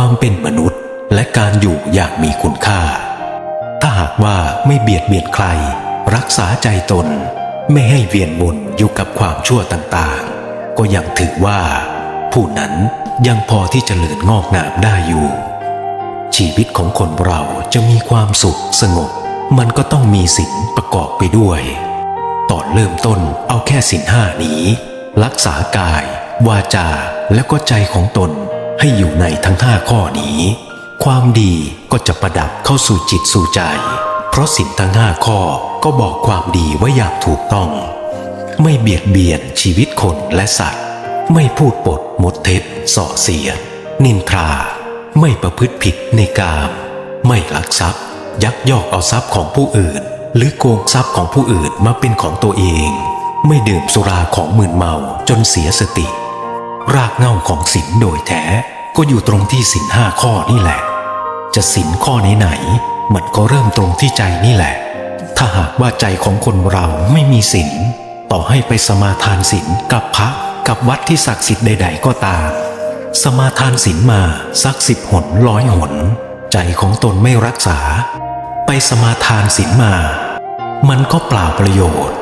ความเป็นมนุษย์และการอยู่อย่างมีคุณค่า ถ้าหากว่าไม่เบียดเบียนใคร รักษาใจตน ไม่ให้เวียนวนอยู่กับความชั่วต่างๆ ก็ยังถือว่า ผู้นั้นยังพอที่จะเจริญงอกงามได้อยู่ ชีวิตของคนเราจะมีความสุขสงบ มันก็ต้องมีศีลประกอบไปด้วยตอนเริ่มต้นเอาแค่ศีลห้านี้ รักษากาย วาจาและก็ใจของตน ให้อยู่ในทั้งห้าข้อนี้ ความดีก็จะประดับเข้าสู่จิตสู่ใจ เพราะศีลทั้งห้าข้อก็บอกความดีไว้อย่างถูกต้อง ไม่เบียดเบียนชีวิตคนและสัตว์ ไม่พูดปดมดเท็จส่อเสียด นินทรา ไม่ประพฤติผิดในกาม ไม่ลักทรัพย์ ยักยอกเอาทรัพย์ของผู้อื่น หรือโกงทรัพย์ของผู้อื่นมาเป็นของตัวเอง ไม่ดื่มสุราของมึนเมาจนเสียสติ รากเหง้าของศีลโดยแท้ ก็อยู่ตรงที่ศีลห้าข้อนี่แหละ จะศีลข้อไหนๆมันก็เริ่มตรงที่ใจนี่แหละ ถ้าหากว่าใจของคนเราไม่มีศีลต่อให้ไปสมาทานศีลกับพระกับวัดที่ศักดิ์สิทธิ์ใด ๆ ก็ตามสมาทานศีลมาสักสิบหนร้อยหน ใจของตนไม่รักษา ไปสมาทานศีลมา มันก็เปล่าประโยชน์